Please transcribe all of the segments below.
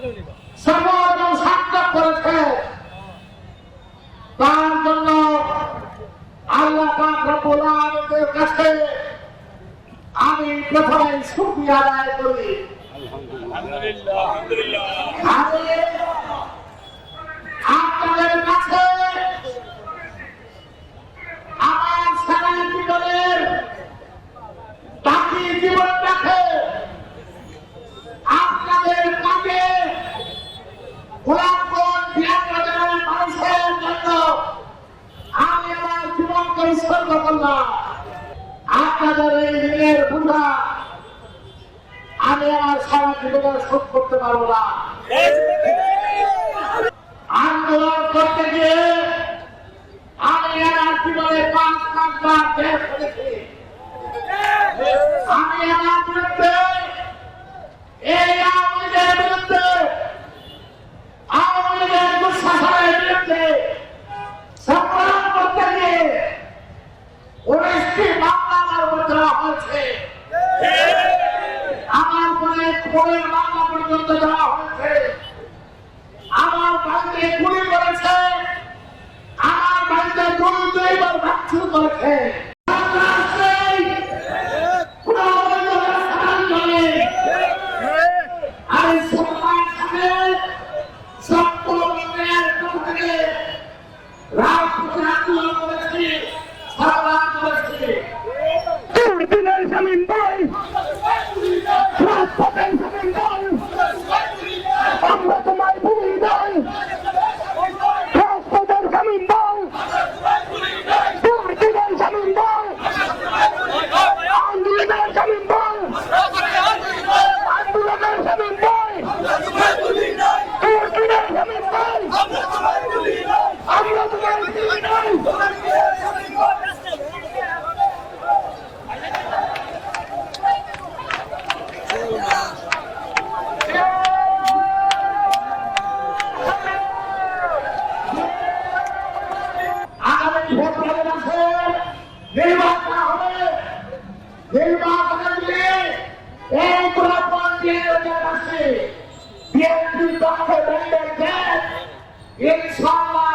সর্বজন সার্থক করেছে। তার জন্য আল্লাহ রব্বুল আলামিনের কাছে আমি প্রথমে শুকরিয়া আদায় করি। আপনাদের কাছে আমার সারা জীবনের বাকি জীবনটাকে আপনাদের কাছে গোলাপগঞ্জ বিয়ানবাজারের মানুষের জন্য আমি আমার জীবনকে উৎসর্গ করলাম আপনাদের বোঝা আমি আমার সারা জীবনে শোধ করতে পারব না। আন্দোলন করতে গিয়ে আমি আমার জীবনে পাঁচ পাঁচবার করেছি আমি আমার বিরুদ্ধে এই আওয়ামী লীগের বিরুদ্ধে আওয়ামী লীগের দুঃশাসনের বিরুদ্ধে সংগ্রাম করতে গিয়ে উনিশটি মামলা আমার উপর দেওয়া হয়েছে আমার পরে খুনের মামলা পর্যন্ত দেওয়া হয়েছে। আমার বাড়িতে গুলি করেছে। আমার বাড়িতে গরু দুইবার ভাঙচুর করেছে। Brasil. নির্বাচন হবে। নির্বাচনে দিয়ে এই গোলাপগঞ্জ নির্বাচন বিএনপি পক্ষে ম্যান্ডেট দেন ইনশাআল্লাহ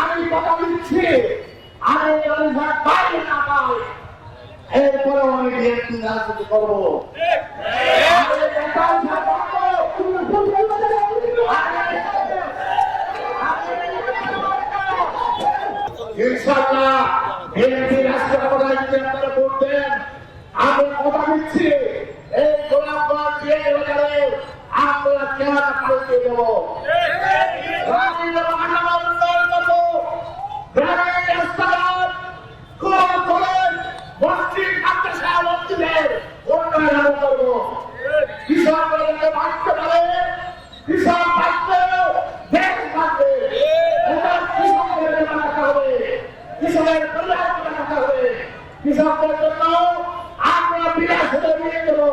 আমি কথা দিচ্ছি। আমি অনুসার পাই না পাই। এরপরে আমি বিএনপি রাজনীতি করব। আমি দেন আমি কথা দিচ্ছি, এই গোলাপগঞ্জ দিয়ে বাজারে আমরা চেহারা পাল্টে দেব? কৃষকদেরকে বাঁচতে কল্যাণ বাঁচাতে হবে কৃষকদের জন্য আমরা বিরাট হতে নিয়ে দেবো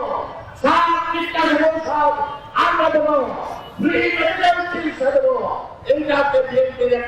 সার কীটনাশক ঔষধ আমরা দেবো ফ্রি মেডিকেল চিকিৎসা দেবো এইটা হচ্ছে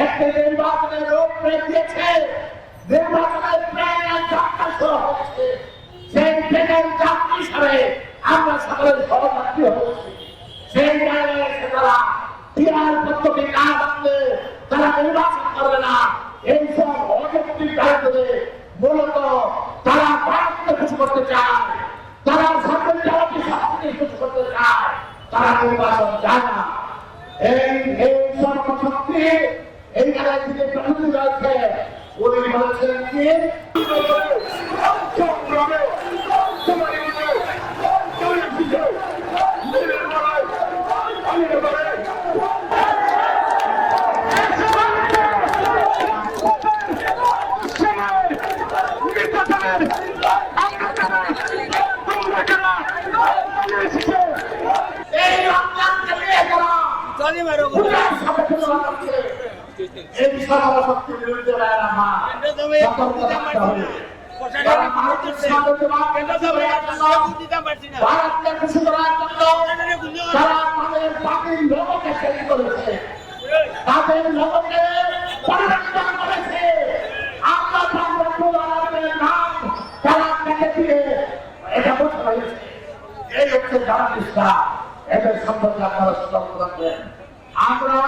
একটি নির্বাচনের রূপ দিয়েছে। নির্বাচনের প্রায় যাত্রা শুরু হচ্ছে। সেই ট্রেনের যাত্রী হিসাবে আমরা সকলের সহযাত্রী হয়েছি। সেই জায়গায় এসে তারা বিহার পদ্ধতি না মানলে তারা নির্বাচন করবে না। এইসব অযৌক্তিক দায়িত্বে মূলত তারা ভারতকে খুশি করতে চায়। তারা সরকারি জবাবকে সবকে খুশি করতে চায়। তারা নির্বাচন চায় না। এই এই সর্বশক্তি এই থেকে প্রকৃতি রয়েছে উনি বলেছিলেন কি? এই গেলাম। পূজার সাথে তুলনা করছে এই বিশাল শক্তির বিরুদ্ধে মা। হবে। ভারতকে তাদের লোককে করেছে তাদের লোককে করেছে। আমরা সংরক্ষণ নাম তারা কেটে দিয়ে এটা বলতে হয়েছে। এই হচ্ছে যারা নিষ্ঠা এদের সম্পর্কে আপনারা সতর্ক থাকবেন। আমরা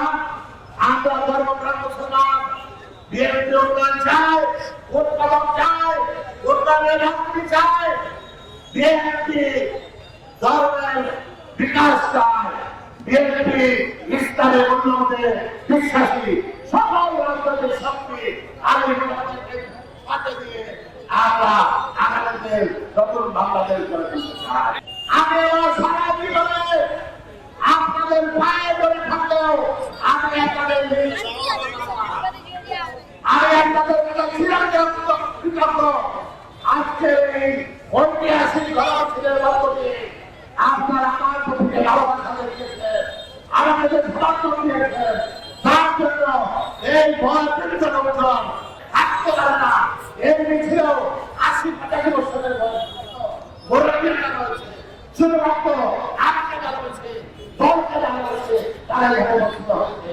আমরা ধর্মপ্রাণ মুসলমান। বিএনপি উন্নয়ন চাই উৎপাদন চাই উন্নয়নের রাজনীতি চাই বিএনপি ধর্মের বিকাশ চায়। বিএনপি ইসলামের উন্নয়নে বিশ্বাসী। সকল রাজনৈতিক শক্তি নির্বাচনকে সাথে দিয়ে আমরা আগামীতে নতুন বাংলাদেশ গড়ে তুলতে চাই। আমি আমার সারা জীবনে আপনাদের পায়ে ধরে থাকলেও আমি আপনাদের আমি আপনাদের চিরঞ্জীব কৃতজ্ঞ আজকের এই ঐতিহাসিক গণমাধ্যমের মাধ্যমে আপনারা আমার প্রতি ভালোবাসা দেখিয়েছেন আমাকে যে সমর্থন দিয়েছেন তার জন্য এই ভয় দলকে জানা হয়েছে তারা হয়েছে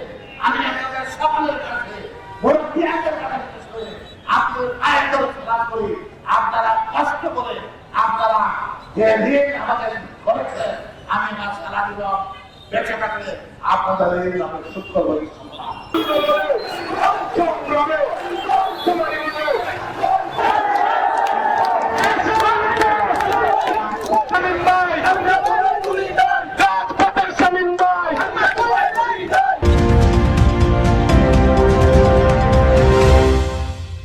আপনি আয়ত্ত করে, আপনারা কষ্ট করে আপনারা আমাদের করেছেন আমি না সারা দিলাম, বেঁচে থাকলে আপনাদের এই নামে শুক্রবারের সম্মান